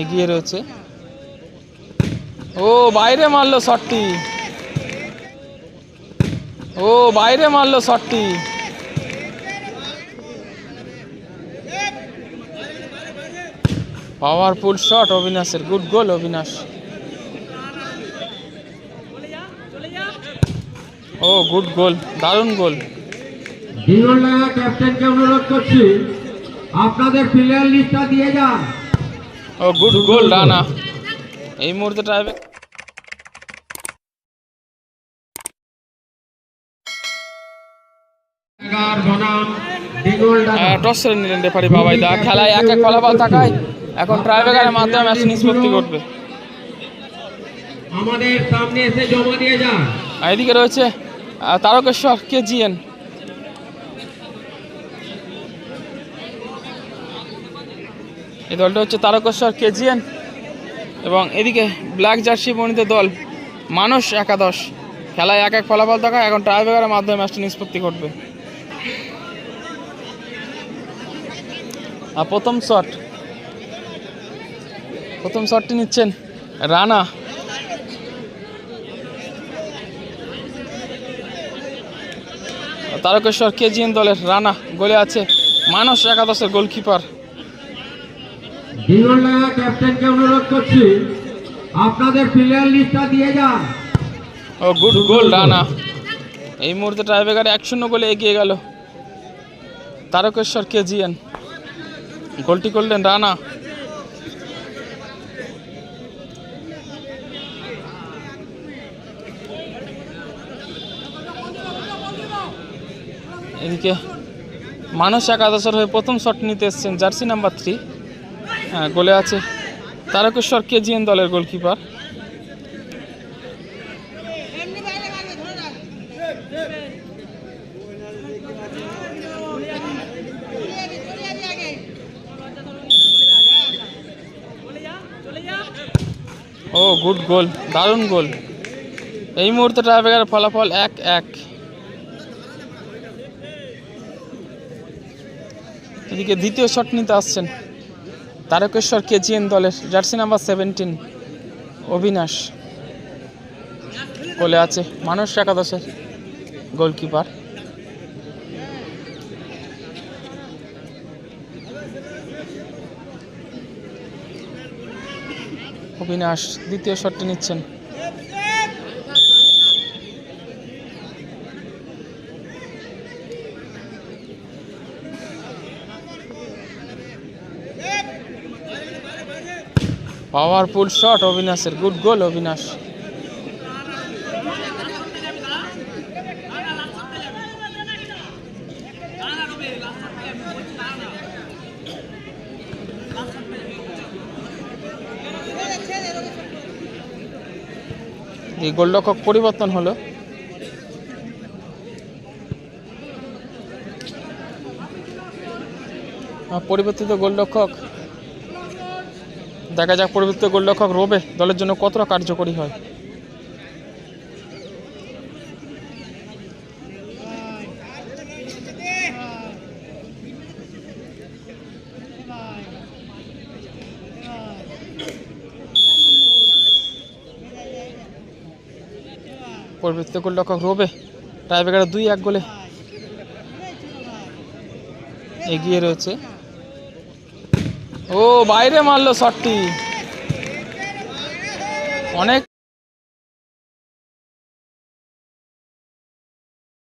এগিয়ে রয়েছে। ও, বাইরে মারলো শটটি। ও, বাইরে মারলো শটটি। পাওয়ারফুল শট অবিনাশের, গুড গোল অবিনাশ। ও, গুড গোল, দারুণ গোল। ক্যাপ্টেনকে অনুরোধ করছি, আপনাদের প্লেয়ার লিস্টটা দিয়ে যান। ও গুড গোল রানা এই মুহূর্তে ট্রাইবে এগার বনাম দিগুল ডানা। টস নিলেন রেফারি বাবাই দা। খেলায় এক এক ফলাফল থাকায় এখন ট্রাইবেকারের মাধ্যমে ম্যাচ নিষ্পত্তি করবে আমাদের সামনে এসে জমা দিয়ে যান। আর এদিকে রয়েছে তারকেশ্বর কে জিএন এই দলটা হচ্ছে তারকেশ্বর, কেজিএন এবং এদিকে ব্ল্যাক জার্সি বর্ণিত দল মানুষ একাদশ। খেলায় এক এক ফলাফল থাকা, এখন ট্রাইবেকারের মাধ্যমে ম্যাচটি নিষ্পত্তি ঘটবে। আর প্রথম শট। প্রথম শটটি নিচ্ছেন রানা। তারকেশ্বর, কেজিএন দলের রানা। গোলে আছে মানস একাদশের গোলকিপার। জীবনলায়া ক্যাপ্টেনকে অনুরোধ করছি, আপনাদের প্লেয়ার লিস্টটা দিয়ে যান। ও, গুড, গোল, রানা। এই মুহূর্তে ট্রাইবেকার এক শূন্য গোলে এগিয়ে গেল। তারকেশ্বর, কেজিএন। গোলটি করলেন রানা। এদিকে, মানস একাদশের হয়ে প্রথম শট নিতে এসছেন, জার্সি নাম্বার থ্রি হ্যাঁ গোলে আছে। তারকেশ্বর কেজিএন দলের গোলকিপার। ও গুড গোল দারুণ গোল এই মুহূর্তে ট্রাইবেকার ফলাফল এক এক। এদিকে দ্বিতীয় শট নিতে আসছেন। তারকেশ্বর কেজিএন দলের জার্সি নাম্বার সেভেন্টিন অবিনাশ বলে আছে মানুষ একাদশের গোলকিপার। অবিনাশ দ্বিতীয় শটটি নিচ্ছেন। পাওয়ারফুল শট অবিনাশের গুড গোল অবিনাশ এই গোলরক্ষক পরিবর্তন হলো। পরিবর্তিত গোলরক্ষক দেখা যাক পরিবর্তিত গোলরক্ষক রোবে, দলের জন্য কতটা কার্যকরী হয়। পরিবর্তিত গোলরক্ষক রোবে, টাইব্রেকারে দুই এক গোলে এগিয়ে রয়েছে। ও, বাইরে মারলো শটটি। অনেক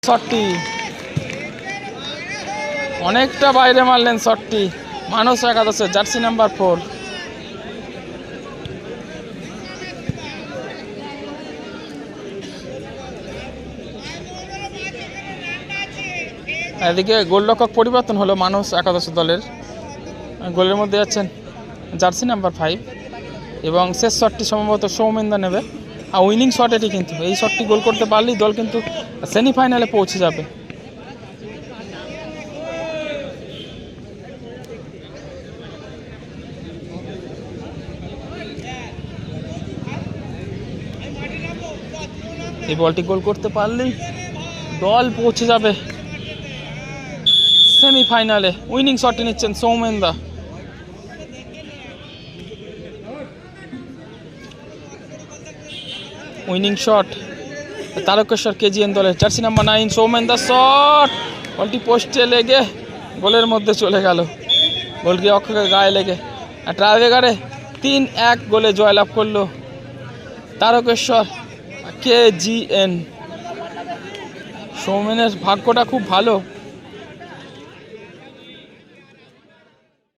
শটটি। অনেকটা বাইরে মারলেন শটটি। মানুষ একাদশে জার্সি নাম্বার ফোর। এদিকে গোলরক্ষক পরিবর্তন হলো মানুষ একাদশ দলের। গোলের মধ্যে যাচ্ছেন জার্সি নাম্বার ফাইভ এবং শেষ শটটি সম্ভবত সৌমেন্দা নেবে। আর উইনিং শট এটি কিন্তু। এই শটটি গোল করতে পারলেই দল কিন্তু সেমিফাইনালে পৌঁছে যাবে। এই বলটি গোল করতে পারলেই দল পৌঁছে যাবে। সেমিফাইনালে উইনিং শটটি নিচ্ছেন সৌমেন্দা। Winning shot. তারকেশ্বর কেজিএন দলের jersey number nine, Soumen Das shot. বলটি পোস্টে লেগে গোলের মধ্যে চলে গেল। গোলকি অক্ষকের গায়ে লেগে। আর ট্রাইভেগারে তিন এক গোলে জয়লাভ করল তারকেশ্বর কে জি এন সৌমেনের ভাগ্যটা খুব ভালো।